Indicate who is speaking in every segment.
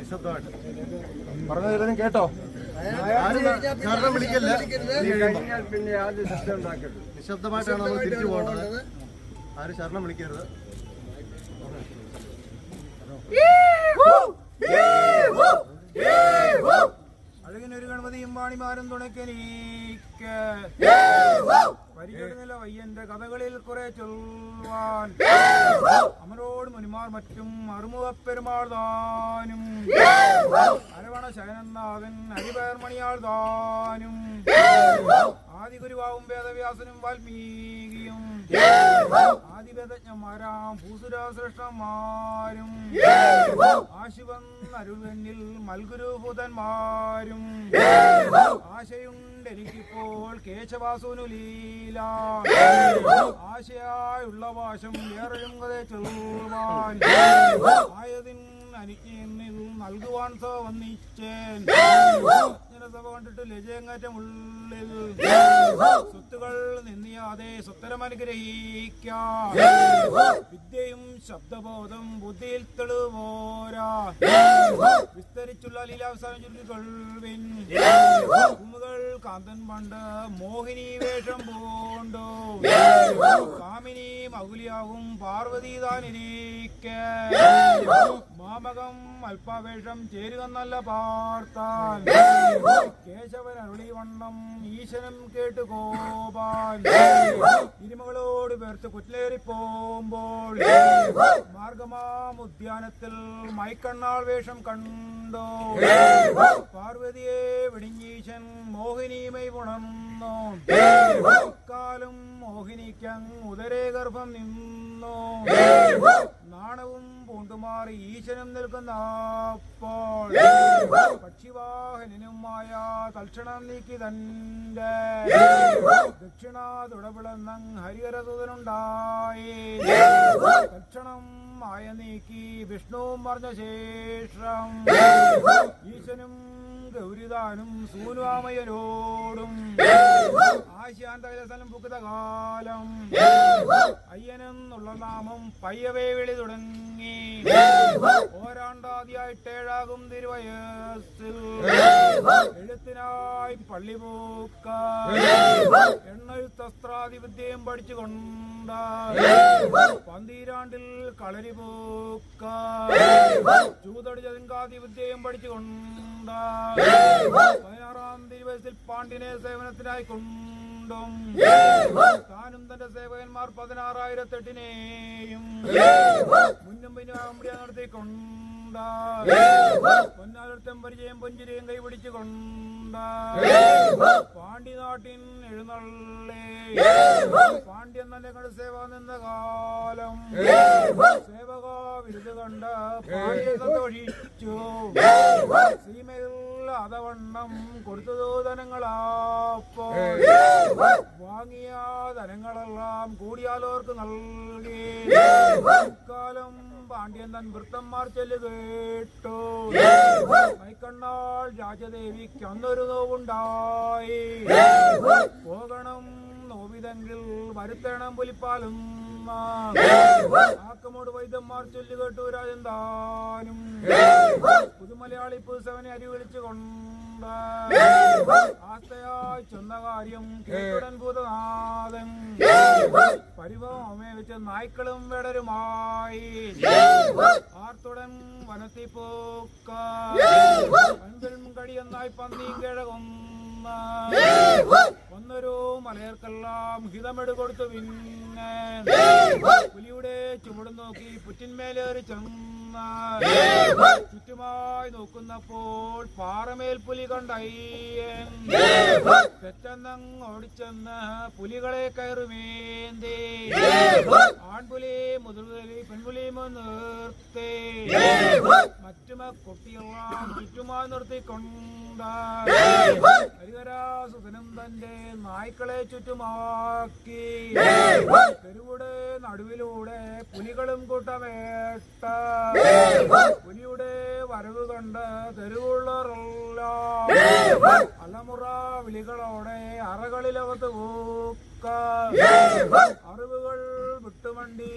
Speaker 1: നിശബ്ദമായിട്ട്
Speaker 2: പറഞ്ഞതിലും കേട്ടോ.
Speaker 1: ആരും കാരണം വിളിക്കല്ല.
Speaker 2: പിന്നെ ആദ്യം ശബ്ദം ഉണ്ടാക്കരുത്.
Speaker 1: നിശബ്ദമായിട്ടാണ് നമ്മൾ തിരിച്ചു പോകേണ്ടത്. ആരും ശരണം വിളിക്കരുത്.
Speaker 2: അഴകിനൊരു ഗണപതിയും വാണിമാരും തുണയ്ക്കനീക്ക് പരിചരണനില വയ്യന്റെ കഥകളിൽ കുറെ ചൊല്ലുവാൻ. അമരോട് മുനിമാർ മറ്റും അറുമുഖപ്പെരുമാൾ താനും. അരവണ ശയനനാഥൻ ഹരിപേർമണിയാൾ താനും. ആദിഗുരുവാവും വേദവ്യാസനും വാൽമീകിയും. ആദിവേദജ്ഞന്മാരാം ഭൂസുരാശ്രേഷ്ഠന്മാരും. ആശിവൻ അരുവന്നിൽ മൽഗുരുഭൂതന്മാരും. ആശയുണ്ടെനിക്കിപ്പോൾ കേശവാസുനു ലീല. ആശയായുള്ള വാശം ഏറെയും കഥ ചെല്ലുവാൻ ആയതിൻ അനുജ്ഞയിൽ നൽകുവാൻ സോ വന്നിച്ചേൻ. ജനസഭ കണ്ടിട്ട് ലജയങ്ങറ്റമുള്ളിൽ സ്വത്തുകൾ നിന്നിയാതെ സ്വത്തരം അനുഗ്രഹിക്കാം. വിദ്യയും ശബ്ദബോധം ബുദ്ധിയിൽ തെളിവോരാ. വിസ്തരിച്ചുള്ള ലീലാവസാനം ചുരുക്കൊള്ളിൻ കുമുകൾ കാന്തൻ പണ്ട് മോഹിനി വേഷം പൂണ്ടു. കാമിനി മകുലിയാകും പാർവതി താനിരിക്കെ മാമകം അല്പവേഷം ചേരുക നല്ല പാർത്താൻ കേശവൻ അരുളിവണ്ണം ഈശനം കേട്ട് ഇരുമകളോട് പേർത്ത് കുറ്റിലേറി പോകുമ്പോൾ മാർഗമാം ഉദ്യാനത്തിൽ മൈക്കണ്ണാൾ വേഷം കണ്ടോ? പാർവതിയെ വിടിഞ്ഞീശൻ മോഹിനിയുമായി ഉണർന്നോ? കാലം മോഹിനിക്കങ് ഉദരേ ഗർഭം നിന്നു? നാണവും പൂണ്ടുമാറി ഈശനും നിൽക്കുന്ന അപ്പോൾ പക്ഷിവാഹനനുമായ തൽക്ഷണം നീക്കി തന്റെ ദക്ഷിണ തുടപിളന്നങ് ഹരിഹരസുതനുണ്ടായി തൽക്ഷണം ആയ നീക്കി വിഷ്ണുവും പറഞ്ഞ ശേഷം ഈശനും ഗൗരിതാനും സൂനുവാമയനോടും ആശാന്തകലസനം പുക്കുത കാലം. അയ്യനെന്നുള്ള നാമം പയ്യവേ വിളി തുടങ്ങി ഓരാണ്ടാതിയായിട്ടേഴാകും തിരുവയസ്സിൽ എഴുത്തിനായി പള്ളി പോക്ക എണ്ണെഴുത്തസ്ത്രാദി വിദ്യയും പഠിച്ചുകൊണ്ട്. പന്തീരാണ്ടിൽ കളരി പോക്ക ചൂതടിച്ചതിൻകാതി വിദ്യയും പഠിച്ചുകൊണ്ട്. പതിനാറാം തിരുവയസ്സിൽ പാണ്ഡ്യനെ സേവനത്തിനായി കൊണ്ടും. താനും തന്റെ സേവകന്മാർ പതിനാറായിരത്തെട്ടിനെയും. മുന്നും പിന്നെ അമ്പിയ പൊന്നാലർത്തം പരിചയം പൊഞ്ചിരിയും കൈപിടിച്ചുകൊണ്ട് പാണ്ഡ്യനാട്ടിൻ എഴുന്നള്ളേ. പാണ്ഡ്യൻ തന്നെ കണ്ട് സേവ നിന്ന കാലം. സേവകാ വിരുത് കണ്ട് പാണ്ഡ്യൻ സന്തോഷിച്ചു. സീമയിൽ അതവണ്ണം കൊടുത്തതോ ധനങ്ങളാപ്പോ. വാങ്ങിയ ധനങ്ങളെല്ലാം കൂടിയാലോർക്ക് നൽകി. കാലം പാണ്ഡ്യൻ തൻ വൃത്തന്മാർ ചെല്ലു കേട്ടു. മൈക്കണ്ണാൾ രാജദേവിക്ക് അന്നൊരു നോവുണ്ടായി. പോകണം നോവിതെങ്കിൽ വരുത്തണം പുലിപ്പാലും. ആക്കമോട് വൈദ്യന്മാർ ചൊല്ലുകേട്ടു രാജന്താനും. പുതുമലയാളി പുതുസവനെ അരി വിളിച്ചു കൊണ്ട് ആസ്തയായി ചെന്ന കാര്യം കേട്ടുടൻ ഭൂതനാഥൻ. പരിഭവം അമ്മയെ വെച്ച് നായ്ക്കളും വേടരുമായി. ആർത്തുടൻ വനത്തി പോക്ക. പൻപിലും കടിയെന്നായി പന്നിയും കിഴകൊന്ന ഒന്നൊരു മലയർക്കെല്ലാം ഹിതമെടു കൊടുത്തു പിന്നെ പുലിയുടെ ചുമടും നോക്കി പുറ്റിന്മേലേറി ചെന്ന ചുറ്റുമായി നോക്കുന്നപ്പോൾ പാറമേൽ പുലി കണ്ടയ്യൻ. പെട്ടെന്നങ്ങ് ഓടിച്ചെന്ന് പുലികളെ കയറുമേന്തേ. ആൺപുലി മുതൽപുലി പെൺപുലി നിർത്തേ മറ്റുമ കുട്ടിയെല്ലാം ചുറ്റുമായി നിർത്തിക്കൊണ്ട് ഹരിഹരാസുതനും തന്റെ നായ്ക്കളെ ചുറ്റുമാക്കി. തെരുവുടെ നടുവിലൂടെ പുലികളും കൂട്ടമേട്ട. പുലിയുടെ വരവ് കണ്ട് തെരുവുള്ളറല്ല അലമുറ വിളികളോടെ അറകളിലകത്ത് പൂക്ക. അറിവുകൾ വിട്ടുമണ്ടി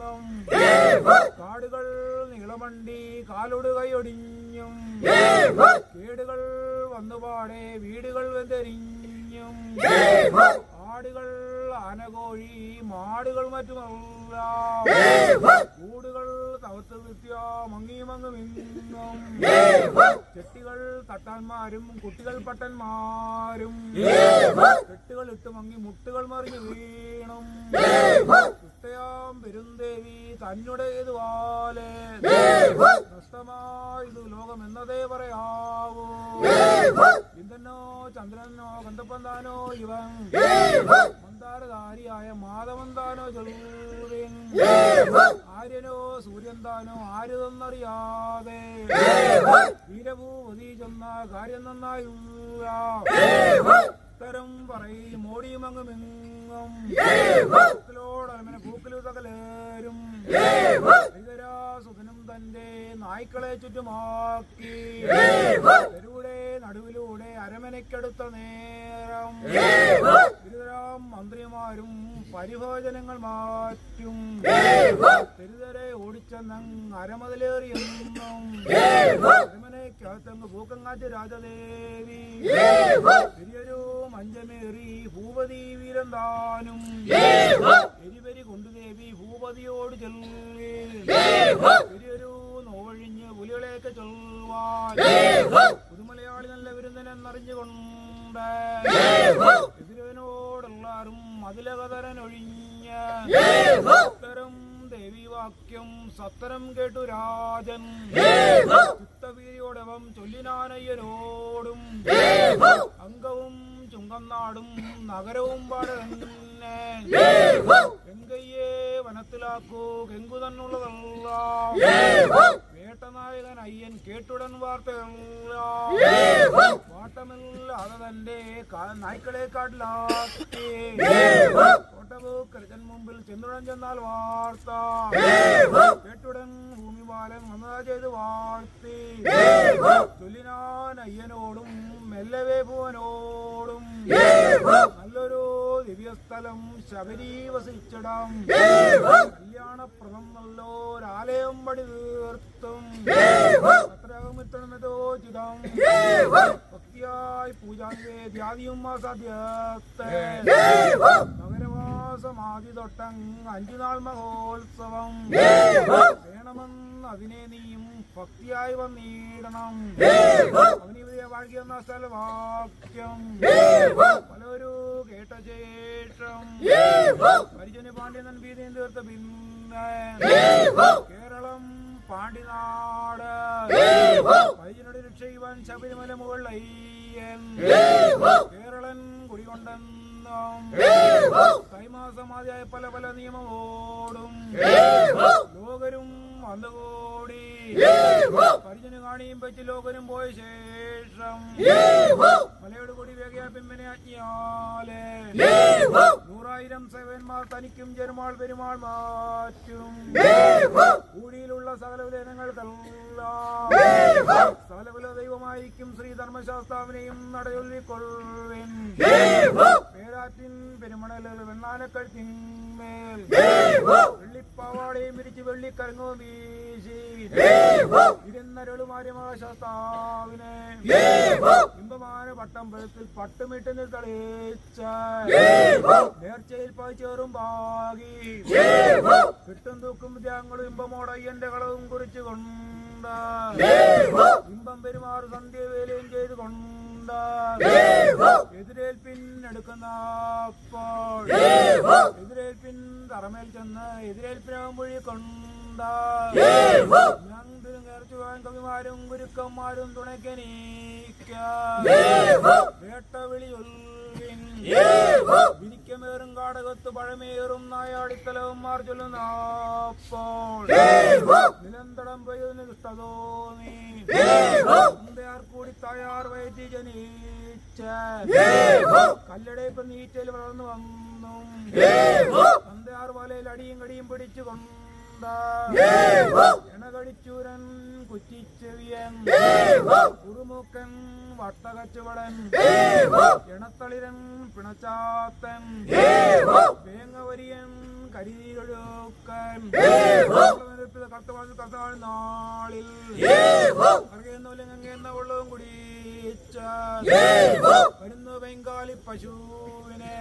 Speaker 2: മലമതിലേറിയും കാടുകൾ നീളമണ്ടി കാലോട് കൈയൊടിഞ്ഞും. കേടുകൾ വന്നുപാടെ വീടുകൾ വെന്തെരിഞ്ഞും. ആടുകൾ ആനകോഴി മാടുകൾ മറ്റുമെല്ലാം കൂടുകൾ തവത്ത് കൃത്യ മങ്ങിമങ്ങുമിങ്ങും ചെട്ടികൾ തട്ടാന്മാരും കുട്ടികൾ പട്ടന്മാരും. കെട്ടുകൾ ഇട്ട് മങ്ങി മുട്ടുകൾ മറിഞ്ഞു വീണും. ക്രിസ്തയാം പെരുന്തേവി തന്നുടെ ഇതുപോലെ നഷ്ടമായതു ലോകം എന്നതേ പറയാവൂ. ഇന്ദ്രനോ ചന്ദ്രനോ കണ്ടപ്പന്താനോ ഇവൻ. മന്ദാരധാരിയായ മാധവന്താനോ ചെറുവിൻ ആര്യനോ സൂര്യന്താനോ ആരുതെന്നറിയാതെ? വീരഭൂപതി ചെന്ന കാര്യം നന്നായില്ല ഉത്തരം പറയും മോടിയുമങ്ങുമെങ്ങും പൂക്കളോടമന പൂക്കലു സകലേരും സുഖനും തന്റെ നായ്ക്കളെ ചുറ്റുമാക്കി. തെരുവിടെ നടുവിലൂടെ അരമനയ്ക്കടുത്ത നേരം ഗുരുതരാം. മന്ത്രിമാരും പരിഭോജനങ്ങൾ മാറ്റും. തെരുതരെ ഓടിച്ചെന്നങ് അരമതിലേറിയെന്നും പൂക്കങ്ങാറ്റ് രാജദേവി. പെരിയൊരു മഞ്ചമേറി ഭൂപതി വീരന്താനും. എരിവരി കൊണ്ടുദേവി ഭൂപതിയോട് ചെല്ലി. നോഴിഞ്ഞ് പുലികളെയൊക്കെ ചൊല്ലുവാൻ പുതുമലയാളി നല്ല വിരുന്നനെന്നറിഞ്ഞുകൊണ്ട്. എതിരവനോടെല്ലാരും ഒഴിഞ്ഞ ഉത്തരം ദേവിവാക്യം സത്തരം കേട്ടു രാജൻ. ചിത്തവീരിയോടവം ചൊല്ലിനാനയ്യനോടും അംഗവും ചുങ്കന്നാടും നഗരവും പാടന്നെ ഗംഗയെ വനത്തിലാക്കൂ കെങ്കു തന്നുള്ളതല്ല. വേട്ടനായകൻ അയ്യൻ കേട്ടുടൻ വാർത്തയെല്ലാം. വാട്ടമില്ലാതെ തന്റെ കാ- നായ്ക്കളെ കാട്ടിലാക്കി കോട്ടപൂക്കരച്ചൻ മുമ്പിൽ ചെന്നുടൻ ചെന്നാൽ വാർത്ത. കേട്ടുടൻ ഭൂമിപാലൻ വന്നതാ ചെയ്ത് വാഴ്ത്തി. ചൊല്ലിനാൻ അയ്യനോടും മെല്ലവേ ഭുവനോടും. നല്ലൊരു ദിവ്യസ്ഥലം ശബരി വസിച്ചിടം. കല്യാണപ്രദം നല്ലൊരാലയം പടി തീർത്തും. അത്രമിത്രമിതോചിതം ഭക്തിയായി പൂജാനിവേദ്യാദിയും അസാധ്യത്തെ. നഗരവാസമാതി തൊട്ടങ് അഞ്ചു നാൾ മഹോത്സവം. വേണമെന്ന് അതിനെ നീയും ഭക്തിയായി വന്നിടണം. അവനിവരെ വാഴ്കിയെന്ന സ്ഥലവാക്യം. പലരു കേട്ട ശേഷം പരിചന് പാണ്ഡ്യനൻ ഭീതിയും തീർത്ത പിന്നെ കേരളം പാണ്ഡിനാട് പരിചനോട് രക്ഷയുവാൻ ശബരിമല മുകളിൽ കേരളൻ കുടികൊണ്ടെന്നും കൈമാസമാതിയായ പല പല നിയമമോടും ലോകരും വന്നുകൂടി പരിചന് കാണിയും പറ്റി ലോകരും പോയ ശേഷം മലയോട് കൂടി വേഗയാ പിമ്മനെ അജ്ഞാലേ. നൂറായിരം സേവന്മാർ തനിക്കും ജനമാൾ പെരുമാൾ മാറ്റും. കൂടിയിലുള്ള സകല സകലവില ദൈവമായിരിക്കും ശ്രീ ധർമ്മശാസ്താവിനെയും നടയൊല്ലിക്കൊള്ളുവിൻ പേരാറ്റിൻ പെരുമണൽ വെണ്ണാനക്കഴുത്തിന്മേൽ വെള്ളിപ്പാവാടയും പിരിച്ച് വെള്ളിക്കരങ്ങോ വീശി. ഇരുന്നരുളുമാര്യമാശാസ്താവിനെ ഇമ്പമാന പട്ടം പഴുത്തിൽ പട്ടുമിട്ട് തളിച്ച നേർച്ചയിൽ പാച്ചേറും ഭാഗി കിട്ടും തൂക്കും ത്യാങ്ങളും ഇമ്പമോടയ്യന്റെ കളവും കുറിച്ചു കൊണ്ട് ഇമ്പം പെരുമാറു സന്ധ്യവേലയും ചെയ്തു കൊണ്ട് എതിരേൽപ്പിൻ എടുക്കുന്ന അപ്പോൾ എതിരേൽപ്പിൻ തറമേൽ ചെന്ന് എതിരേൽപ്പിനാകുമ്പൊഴി കൊണ്ട് ഞങ്ങളും നേർച്ചുവാൻ കവിമാരും ഗുരുക്കന്മാരും തുണയ്ക്കനീക്ക വേട്ട വിളി ഒൽവിൻ വിരിക്കമേറും കാടകത്ത് പഴമേറും നായാടിത്തലവന്മാർ ചൊല്ലുന്ന അപ്പോൾ. നിലന്തടം പെയ്യുന്ന മുമ്പയാർ കൂടി തയ്യാർ വയറ്റി ജനിച്ച. കല്ലടയിപ്പ് നീറ്റയിൽ വളർന്നു വന്നു. തന്തയാർ വലയിൽ അടിയും കടിയും പിടിച്ചു കൊണ്ട് എണകടിച്ചൂരൻ കുറ്റിച്ചെവിയൻ. കുറുമുക്കൻ വട്ടകച്ചുവടൻ. എണത്തളിരൻ പിണച്ചാത്തൻ. വേങ്ങവരിയൻ കരിയൊഴുക്കൻ കർത്തവാൻ കർത്തവാൻ നാളിൽ. അറിയുന്നവലും അങ്ങെന്ന വെള്ളവും കുടിച്ച വരുന്നു ബംഗാളി പശുവിനെ.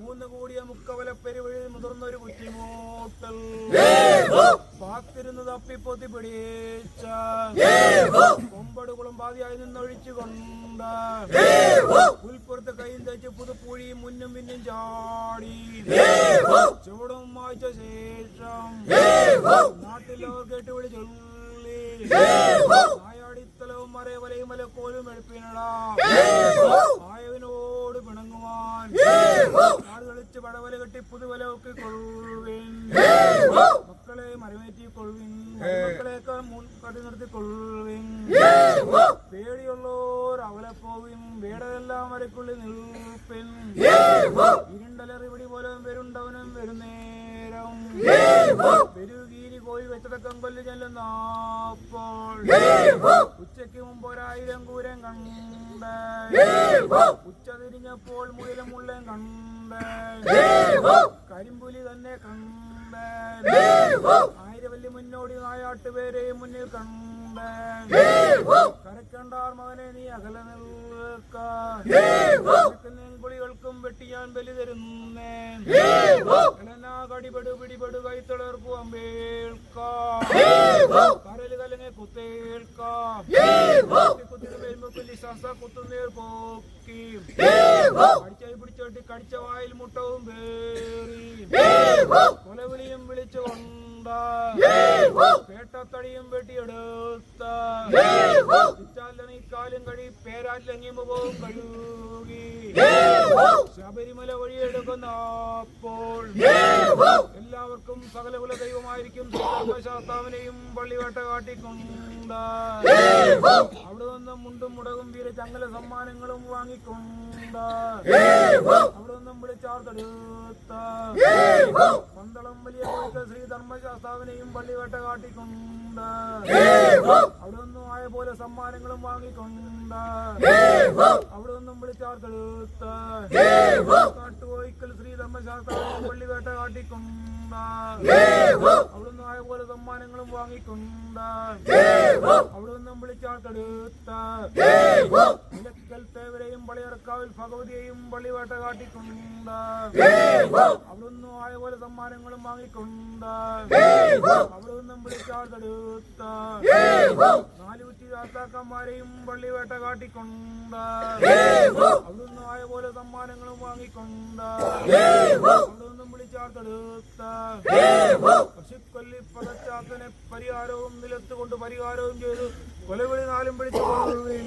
Speaker 2: മൂന്ന് കൂടിയ മുക്കവല പെരുവഴി മുതിർന്നൊരു കുറ്റിമൂട്ടൽ. പാത്തിരുന്ന് തപ്പിപ്പൊത്തി പിടിച്ച കൊമ്പടുകുളം പാതിയായി നിന്നൊഴിച്ചു കൊണ്ട് പുൽപ്പുറത്ത് കൈയും തേച്ച് പുതുപ്പുഴി മുന്നും പിന്നും ചാടി. ചുവടും വായിച്ച ശേഷം നാട്ടിലവർ കേട്ട് വിളി ചൊല്ലി. നായാടിത്തലവും മറയവലയും മലക്കോലും എഴുപ്പിനടാ ആയവനോട് പിണങ്ങുവാൻ. നാട് കളിച്ച് പടവല കെട്ടി പുതുവല ഒക്കെ കൊള്ളുവിൻ മക്കളെ മരമേറ്റി കൊള്ളുവിൻ മക്കളെയൊക്കെ കടി നിർത്തി കൊള്ളുവിൻ പേടിയുള്ളോർ അവലെ പോവിൻ. വേടതെല്ലാം വരക്കുള്ളിൽ നിൽപ്പിൻ ഇരുണ്ടലറിവിടി പോലെ വരുണ്ടവനും വരുന്നേരം പെരുകീരി കോഴി വെച്ചടക്കം കൊല്ലു ചെല്ലുന്നപ്പോൾ ഉച്ചയ്ക്ക് മുമ്പ് ഒരായിരം കൂരം കണ്ട. ഉച്ച തിരിഞ്ഞപ്പോൾ മുയലും മുള്ളൻ കണ്ട. കരിമ്പുലി തന്നെ കണ്ട. ആയിരവല്ലി മുന്നോടി നായാട്ടുപേരെയും മുന്നിൽ കണ്ട്. കരക്കണ്ടാർ മകനെ നീ അകലെ നിൽക്കാൻ കുളികൾക്കും വെട്ടി ഞാൻ ബലി തരുന്നേ. കടിപെടു പിടിപെടു കൈത്തളർക്കു അമ്പേൽക്കാം. കരൽ കലങ്ങെ കുത്തേൽക്കാം. കുത്തിന് പോക്കി കടിച്ചായി പിടിച്ചോട്ടി കടിച്ച വായിൽ മുട്ടവും പേറി കൊലവിളിയും വെട്ടിയെടുത്ത. കഴി പേരാല്ലെങ്കിൽ മുഖവും കഴുകി ശബരിമല വഴിയെടുക്കുന്ന അപ്പോൾ. എല്ലാവർക്കും സകലകുല ദൈവമായിരിക്കും ശാസ്താവിനെയും പള്ളിവേട്ട കാട്ടിക്കൊണ്ട്. അവിടെ നിന്ന് മുണ്ടും മുടകും വീര ചങ്ങല സമ്മാനങ്ങളും വാങ്ങിക്കൊണ്ട്. അവിടെ നിന്നും വിളിച്ചാർത്തെടുത്ത. പന്തളം വലിയ ശ്രീ ധർമ്മശാസ്താവിനെയും പള്ളിവേട്ട കാട്ടിക്കൊണ്ട്. അവിടെ നിന്നും ആയ പോലെ സമ്മാനങ്ങളും വാങ്ങിക്കൊണ്ട്. അവിടെ നിന്നും വിളിച്ചാർത്തെടുത്ത. കാട്ടുകോയിക്കൽ ശ്രീ ധർമ്മശാസ്താവിനെയും പള്ളിവേട്ട കാട്ടിക്കൊണ്ട്. അവിടെ നിന്നും ആയ പോലെ സമ്മാനങ്ങളും വാങ്ങിയിട്ടുണ്ട്. അവിടുന്ന് വിളിച്ചാൽ വിളിച്ചാർത്തെടുത്ത നിലക്കൽ തേവരെയും പള്ളിയറക്കാവിൽ ഭഗവതിയെയും പള്ളിവേട്ട കാട്ടിക്കൊണ്ട് അവിടെ നിന്നും ആയ പോലെ സമ്മാനങ്ങളും വാങ്ങിക്കൊണ്ട് അവിടുന്ന് വിളിച്ചാൽ വിളിച്ചാർത്തെടുത്ത പള്ളി പള്ളിവേട്ട കാട്ടിക്കൊണ്ട്. ആയ പോലെ സമ്മാനങ്ങളും വാങ്ങിക്കൊണ്ട്. അവിടുന്നും വിളിച്ചാർത്തെടുത്ത. പശുക്കൊല്ലി പതച്ചാത്തനെ പരിഹാരവും നിലത്തുകൊണ്ട് പരിഹാരവും ചെയ്ത് കൊലവിളി നാലും പിടിച്ചു കൊള്ളുവിൻ